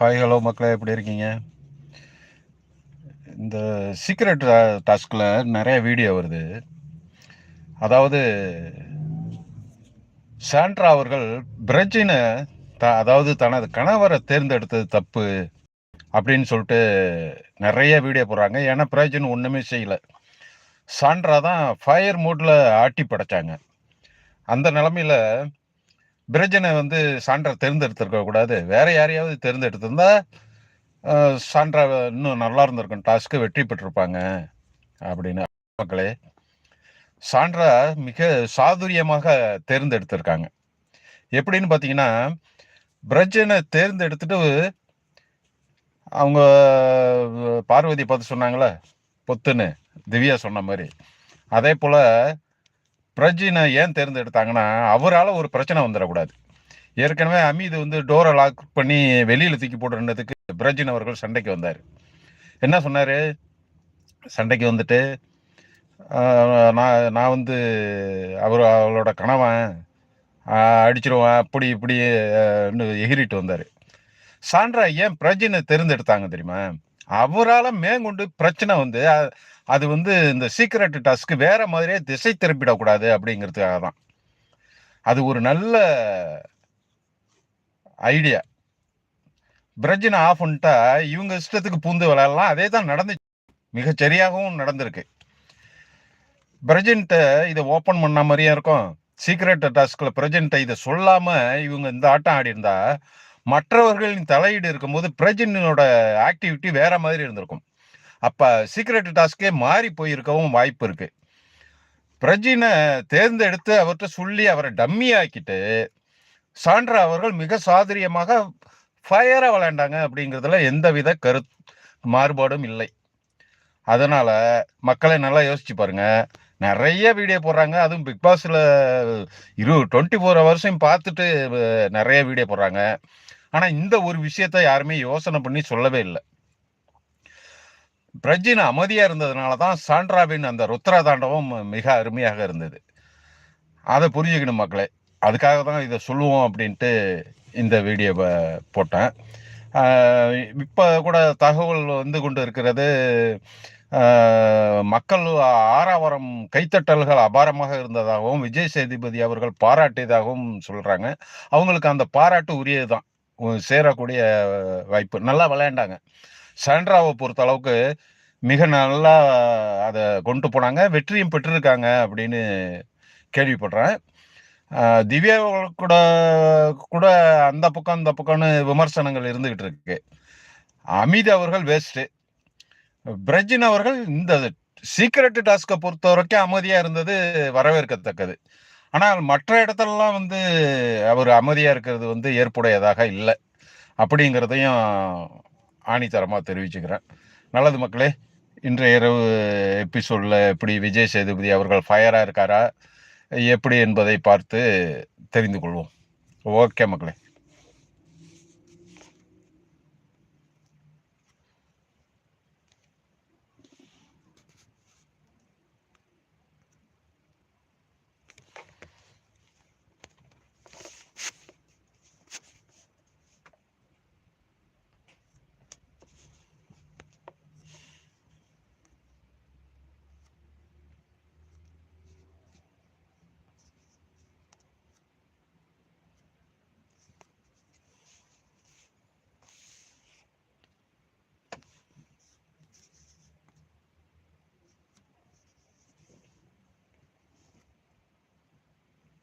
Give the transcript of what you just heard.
Hi hello மக்களே எப்படி இருக்கீங்க? இந்த சீக்ரெட் டாஸ்கில் நிறைய வீடியோ வருது. அதாவது சாண்ட்ரா அவர்கள் பிரஜினை த அதாவது தனது கணவரை தேர்ந்தெடுத்தது தப்பு அப்படின்னு சொல்லிட்டு நிறைய வீடியோ போடுறாங்க. ஏன்னா பிரஜின் ஒன்றுமே செய்யலை. சாண்ட்ரா தான் ஃபயர் மூட்டில் ஆட்டி படைச்சாங்க. அந்த நிலமையில பிரஜனை வந்து சான்றா தேர்ந்தெடுத்திருக்க கூடாது. வேற யாரையாவது தேர்ந்தெடுத்திருந்தா சான்றா இன்னும் நல்லா இருந்திருக்கும். டாஸ்க்கு வெற்றி பெற்றிருப்பாங்க அப்படின்னு. மக்களே சான்றா மிக சாதுரியமாக தேர்ந்தெடுத்திருக்காங்க. எப்படின்னு பார்த்தீங்கன்னா பிரஜனை தேர்ந்தெடுத்துட்டு அவங்க பார்வதி பார்த்து சொன்னாங்களே பொத்துன்னு. திவ்யா சொன்ன மாதிரி. அதே போல பிரஜினை ஏன் தேர்ந்தெடுத்தாங்கன்னா அவரால் ஒரு பிரச்சனை வந்துடக்கூடாது. ஏற்கனவே அமீது வந்து டோரை லாக் பண்ணி வெளியில் தூக்கி போடுறதுக்கு பிரஜின் அவர்கள் சண்டைக்கு வந்தார். என்ன சொன்னார்? சண்டைக்கு வந்துட்டு நான் நான் வந்து அவர் அவளோட கணவன் அடிச்சிருவேன் அப்படி இப்படி எகிரிட்டு வந்தார். சான்றா ஏன் பிரஜினை தேர்ந்தெடுத்தாங்க தெரியுமா? அவரால் மேற்கொண்டு பிரச்சனை வந்து அது வந்து இந்த சீக்ரெட் டாஸ்க்கு வேற மாதிரியே திசை திருப்பிடக்கூடாது அப்படிங்கிறதுக்காக தான். அது ஒரு நல்ல ஐடியா பிரஜினை ஆஃப் பண்ணிட்டா இவங்க இஷ்டத்துக்கு பூந்து விளையாடலாம். அதே தான் நடந்துச்சு. மிக சரியாகவும் நடந்திருக்கு. பிரஜன்ட்ட இதை ஓப்பன் பண்ண மாதிரியே இருக்கும். சீக்ரெட் டாஸ்கில் பிரஜன்ட்ட இதை சொல்லாமல் இவங்க இந்த ஆட்டம் ஆடி இருந்தா மற்றவர்களின் தலையீடு இருக்கும்போது பிரஜினோட ஆக்டிவிட்டி வேற மாதிரி இருந்திருக்கும். அப்போ சீக்ரெட் டாஸ்கே மாறி போயிருக்கவும் வாய்ப்பு இருக்கு. பிரஜினை தேர்ந்தெடுத்து அவர்கிட்ட சொல்லி அவரை டம்மி ஆக்கிட்டு சான்றா அவர்கள் மிக சாதுரியமாக ஃபயராக விளையாண்டாங்க அப்படிங்கிறதுல எந்தவித கரு மாறுபாடும் இல்லை. அதனால் மக்களை நல்லா யோசிச்சு பாருங்க. நிறைய வீடியோ போடுறாங்க. அதுவும் பிக் பாஸில் இரு டுவெண்ட்டி ஃபோர் ஹவர்ஸையும் பார்த்துட்டு நிறைய வீடியோ போடுறாங்க. ஆனா இந்த ஒரு விஷயத்த யாருமே யோசனை பண்ணி சொல்லவே இல்லை. பிரஜின் அமைதியா இருந்ததுனால தான் சாண்ட்ராவின் அந்த ருத்ரா தாண்டவம் மிக அருமையாக இருந்தது. அதை புரிஞ்சுக்கணும் மக்களே. அதுக்காக தான் இதை சொல்லுவோம் அப்படின்ட்டு இந்த வீடியோவை போட்டேன். இப்போ கூட தகவல் வந்து கொண்டு இருக்கிறது மக்கள் ஆறாவரம் கைத்தட்டல்கள் அபாரமாக இருந்ததாகவும் விஜய் சேதுபதி அவர்கள் பாராட்டியதாகவும் சொல்கிறாங்க அவங்களுக்கு அந்த பாராட்டு உரியது தான் சேரக்கூடிய வாய்ப்பு. நல்லா விளையாண்டாங்க. சாண்ட்ராவை பொறுத்த அளவுக்கு மிக நல்லா அதை கொண்டு போனாங்க. வெற்றியும் பெற்றிருக்காங்க அப்படின்னு கேள்விப்படுறேன். திவ்யா கூட கூட அந்த பக்கம் அந்த பக்கம்னு விமர்சனங்கள் இருந்துகிட்டு இருக்கு. அமித் அவர்கள் வேஸ்ட்டு. பிரஜின் அவர்கள் இந்த சீக்ரெட் டாஸ்கை பொறுத்த வரைக்கும் அமைதியாக இருந்தது வரவேற்கத்தக்கது. ஆனால் மற்ற இடத்துலலாம் வந்து அவர் அமைதியாக இருக்கிறது வந்து ஏற்புடையதாக இல்லை. அப்படிங்கிறதையும் ஆணித்தரமாக தெரிவிச்சுக்கிறேன். நல்லது மக்களே இன்றைய இரவு எபிசோடில் எப்படி விஜய் சேதுபதி அவர்கள் ஃபயராக இருக்காரா எப்படி என்பதை பார்த்து தெரிந்து கொள்வோம். ஓகே மக்களே.